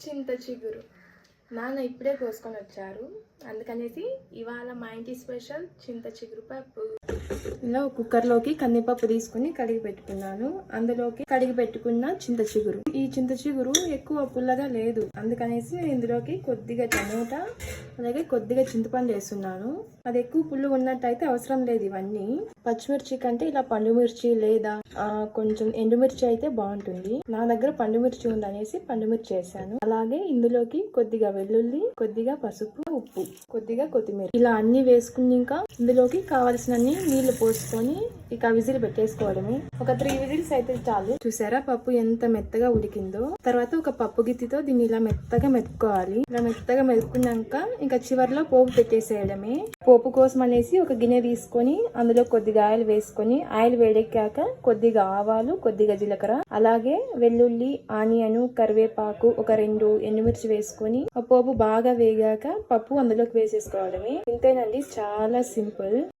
చింత చిగురు నాన్న ఇప్పుడే కోసుకొని వచ్చారు. అందుకనేసి ఇవాళ మా ఇంటి స్పెషల్ చింత చిగురు పప్పు ఇలా కుక్కర్లోకి కందిపప్పు తీసుకుని కడిగి పెట్టుకున్నాను. అందులోకి కడిగి పెట్టుకున్న చింత చిగురు. ఈ చింత చిగురు ఎక్కువ పుల్లగా లేదు. అందుకనేసి నేను ఇందులోకి కొద్దిగా టమోటా అలాగే కొద్దిగా చింతపండు వేస్తున్నాను. అది ఎక్కువ పుల్లు ఉన్నట్టయితే అవసరం లేదు ఇవన్నీ. పచ్చిమిర్చి కంటే ఇలా పండుమిర్చి లేదా కొంచెం ఎండుమిర్చి అయితే బాగుంటుంది. నా దగ్గర పండుమిర్చి ఉందనేసి పండుమిర్చి వేసాను. అలాగే ఇందులోకి కొద్దిగా వెల్లుల్లి కొద్దిగా పసుపు ఉప్పు కొద్దిగా కొత్తిమీర. ఇలా అన్ని వేసుకుని ఇంకా ఇందులోకి కావలసినన్ని నీళ్ళు పోసుకొని ఇక విజిల్ పెట్టేసుకోవడమే. ఒక త్రీ విజిల్స్ అయితే చాలు. చూసారా పప్పు ఎంత మెత్తగా ఉడికిందో? తర్వాత ఒక పప్పు గిత్తితో దీన్ని ఇలా మెత్తగా మెత్తుకోవాలి. ఇలా మెత్తగా మెతుకున్నాక ఇంకా చివర్లో పోపు పెట్టేసేయడమే. పోపు కోసం అనేసి ఒక గిన్నె తీసుకొని అందులో కొద్దిగా ఆయిల్ వేసుకొని ఆయిల్ వేడెక్కాక కొద్దిగా ఆవాలు కొద్దిగా జీలకర్ర అలాగే వెల్లుల్లి ఆనియన్ కరివేపాకు ఒక రెండు ఎండుమిర్చి వేసుకొని ఆ పోపు బాగా వేగాక పప్పు అందులోకి వేసేసుకోవడమే. ఇంతేనండి చాలా సింపుల్. சிம்பிள்.